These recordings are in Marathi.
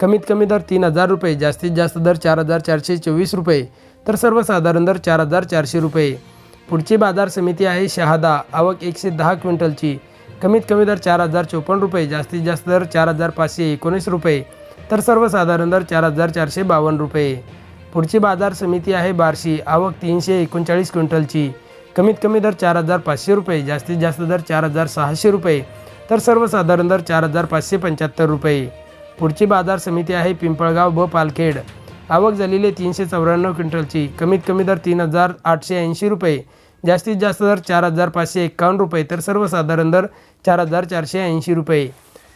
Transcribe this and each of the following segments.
कमीत कमी दर तीन हजार रुपये जास्तीत जास्त दर चार हजार चारशे चोवीस रुपये तर सर्वसाधारण दर चार हजार चारशे रुपये. पुढची बाजार समिती आहे शहादा आवक एकशे दहा क्विंटलची. कमीत कमी दर चार हजार चोपन्न रुपये जास्तीत जास्त दर चार हजार पाचशे एकोणीस रुपये तर सर्वसाधारण दर चार हजार चारशे बावन्न रुपये. पुढची बाजार समिती आहे बार्शी आवक तीनशे एकोणचाळीस क्विंटलची. कमीत कमी दर चार हजार पाचशे रुपये जास्तीत जास्त दर चार हजार सहाशे रुपये तर सर्वसाधारण दर चार हजार पाचशे पंच्याहत्तर रुपये. पुढची बाजार समिती आहे पिंपळगाव ब पालखेड. आवक झालेली तीनशे चौऱ्याण्णव क्विंटलची. कमीत कमी दर तीन हजार आठशे ऐंशी रुपये. जास्तीत जास्त दर चार हजार पाचशे एक्कावन्न रुपये. तर सर्वसाधारण दर चार हजार चारशे ऐंशी रुपये.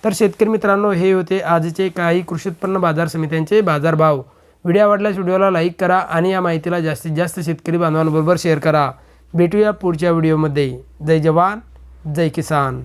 तर शेतकरी मित्रांनो हे होते आजचे काही कृषी उत्पन्न बाजार समित्यांचे बाजारभाव. व्हिडिओ आवडल्यास व्हिडिओला लाईक करा आणि या माहितीला जास्तीत जास्त शेतकरी बांधवांबरोबर शेअर करा. भेटूया पुढच्या व्हिडिओमध्ये. जय जवान जय किसान.